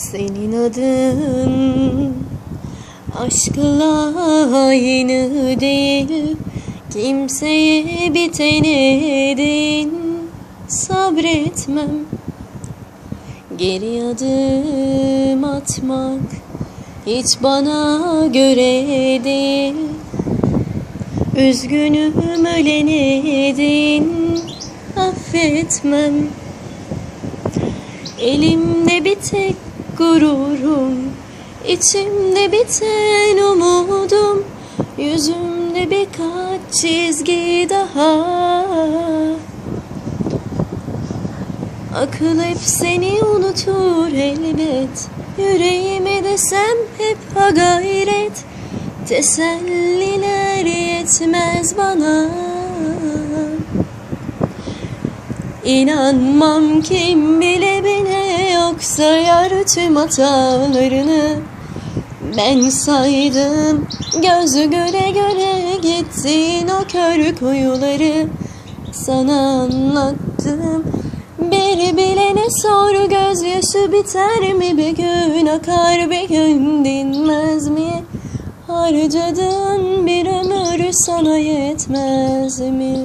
Senin adın aşkla aynı değil. Kimseye bitenedin sabretmem. Geri adım atmak hiç bana göre değil. Üzgünüm ölenedin affetmem. Elimde bir tek gururum. İçimde biten umudum Yüzümde birkaç çizgi daha. Akıl hep seni unutur elbet. Yüreğime desem hep ha gayret. Teselliler yetmez bana. İnanmam kim bile bile yoksa yar tüm hatalarını Ben saydım. Gözü göre göre gittin o kör kuyuları. Sana anlattım. Bir bilene sor gözyaşı biter mi? Bir gün akar bir gün dinmez mi? Harcadığın bir ömür sana yetmez mi?